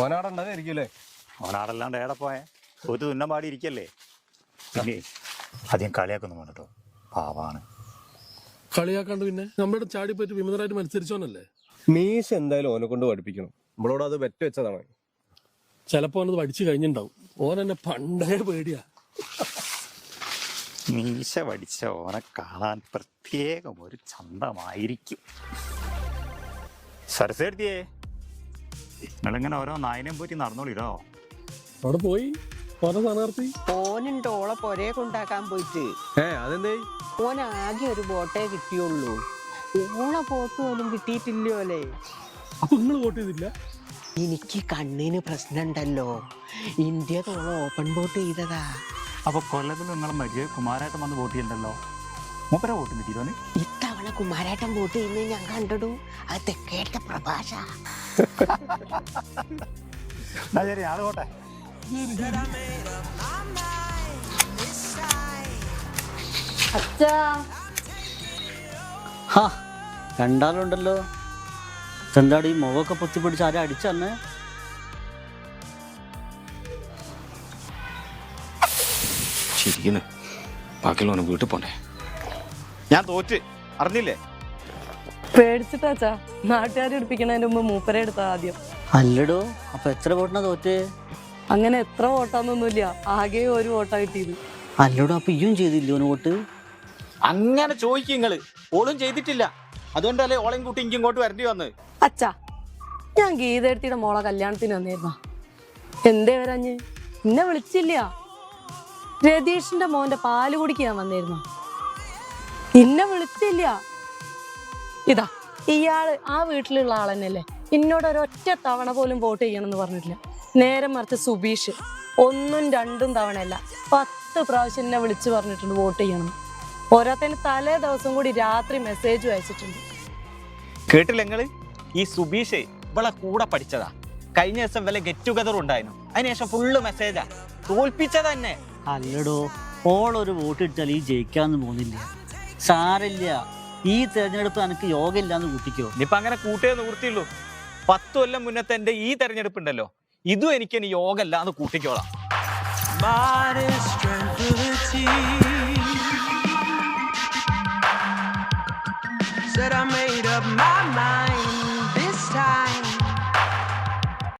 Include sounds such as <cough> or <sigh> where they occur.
ഓനാടെ ഉണ്ടാകായിരിക്കൂലേ ഓനാടല്ലാണ്ട് ഏടെ പോയെ? ഒരു തുന്നം പാടി ഇരിക്കല്ലേ? പിന്നെ അധികം കളിയാക്കൊന്നും വേണ്ട കേട്ടോ. പാവാണ്. കളിയാക്കാണ്ട് പിന്നെ? നമ്മുടെ ചാടി പറ്റി വിമതരായിട്ട് മത്സരിച്ചോനല്ലേ മീശ എന്തായാലും ഓനെ കൊണ്ട് പഠിപ്പിക്കണം. നമ്മളോട് അത് വെറ്റ വെച്ചതാണ്. ചിലപ്പോ അവനത് പഠിച്ചു കഴിഞ്ഞിട്ടുണ്ടാവും ഓൻ എന്നെ പണ്ടേ പേടിയാ. മീശ പഠിച്ച ഓനെ കാണാൻ പ്രത്യേകം ഒരു ചന്തമായിരിക്കും. സരസ്വതിയെ നിങ്ങളിങ്ങനെ ഓരോ നായനെയും പോറ്റി നടന്നോളിടോ. അവിടെ പോയി. ഓരോ സ്ഥാനാർത്ഥി. ഓനുണ്ട് ഓളെ പൊരേ കൊണ്ടാക്കാൻ പോയിട്ട്. ഏ അതെന്തേ? ഓൻ ആകെ ഒരു ബോട്ടേ കിട്ടിയുള്ളൂ. ഓളെ ബോട്ട് പോലും കിട്ടിയിട്ടില്ലോലെ അപ്പൊ നിങ്ങൾ വോട്ട് ചെയ്തില്ല എനിക്ക് കണ്ണിന് പ്രശ്നമുണ്ടല്ലോ. ഇന്ത്യ തോളം ഓപ്പൺ ബോട്ട് ചെയ്തതാ. അപ്പൊ കൊല്ലത്തിൽ നിങ്ങൾ മരിയ കുമാരായിട്ട് വന്ന് വോട്ട് ചെയ്യണ്ടല്ലോ? മൂപ്പര വോട്ട് കിട്ടിയിട്ടോ ഇത്തവണ കുമാരേട്ടൻ ബോട്ട് ചെയ്യുന്നത് ഞാൻ കണ്ടിടൂ. അത് തെക്കേട്ട പ്രഭാഷ. <laughs> എന്നാ ശരി അത് പോട്ടെ. അച്ഛാ. ഹാ രണ്ടാളുണ്ടല്ലോ. എന്താടി ഈ മുഖമൊക്കെ പൊത്തിപ്പിടിച്ച് ആരെ അടിച്ചന്ന് ശരിക്കുന്നു ബാക്കിയുള്ളവന് വീട്ടിൽ പോണ്ടേ ഞാൻ തോറ്റ്. അറിഞ്ഞില്ലേ? പേടിച്ചിട്ടാച്ചാ നാട്ടുകാരെ എടുപ്പിക്കണതിന് മുമ്പ് മൂപ്പരെ എടുത്താ ആദ്യം. അല്ലടോ അപ്പൊ എത്ര വോട്ടിനാ തോറ്റ്? അങ്ങനെ എത്ര വോട്ടാന്നൊന്നുമില്ല ആകെ ഒരു വോട്ടാ കിട്ടിയത്. അല്ലടോ അപ്പൊ ഇയും ചെയ്തില്ലേ ഓന് വോട്ട്? അങ്ങനെ ചോദിക്കും നിങ്ങൾ ഓളും ചെയ്തിട്ടില്ല. അതുകൊണ്ടല്ലേ ഓളെയും കൂട്ടി ഇങ്ങ് ഇങ്ങോട്ട് വരേണ്ടി വന്ന്. അച്ഛാ ഞാൻ ഗീതേടത്തിയുടെ മോളെ കല്യാണത്തിന് വന്നിരുന്ന. എന്തേ വരാഞ്ഞ്? എന്നെ വിളിച്ചില്ല. രതീഷിന്റെ മോന്റെ പാൽ കുടിക്കാൻ വന്നിരുന്നു. എന്നെ വിളിച്ചില്ല. ഇതാ ഇയാൾ ആ വീട്ടിലുള്ള ആൾ തന്നെയല്ലേ എന്നോട് ഒരൊറ്റ തവണ പോലും വോട്ട് ചെയ്യണമെന്ന് പറഞ്ഞിട്ടില്ല. നേരെ മറിച്ച് സുബീഷ് ഒന്നും രണ്ടും തവണയല്ല പത്ത് പ്രാവശ്യം എന്നെ വിളിച്ചു പറഞ്ഞിട്ടുണ്ട് വോട്ട് ചെയ്യണം ഓരോരുത്തന് തലേ ദിവസം കൂടി രാത്രി മെസ്സേജ് അയച്ചിട്ടുണ്ട്. കേട്ടില്ല നിങ്ങൾ? ഈ സുബീഷ് ഇവളെ കൂടെ പഠിച്ചതാ. കഴിഞ്ഞ ദിവസം വല്ല ഗെറ്റ് ടുഗദർ ഉണ്ടായിരുന്നു. അതിനുശേഷം ഫുള്ള് മെസ്സേജാ തോൽപ്പിച്ചത് തന്നെ അല്ലടോ ഓളൊരു വോട്ട് ഇട്ടാൽ ഈ ജയിക്കാന്ന് പോകുന്നില്ല സാരില്ല ഈ തെരഞ്ഞെടുപ്പ് എനിക്ക് യോഗമില്ല എന്ന് കൂട്ടിക്കോ. ഇപ്പൊ അങ്ങനെ കൂട്ടേ നിവൃത്തിയുള്ളൂ. പത്ത് കൊല്ലം മുന്നത്തെ എന്റെ ഈ തെരഞ്ഞെടുപ്പ് ഉണ്ടല്ലോ ഇതും എനിക്ക് ഇനി യോഗ അല്ലാന്ന് കൂട്ടിക്കോളാം Said I made up my mind.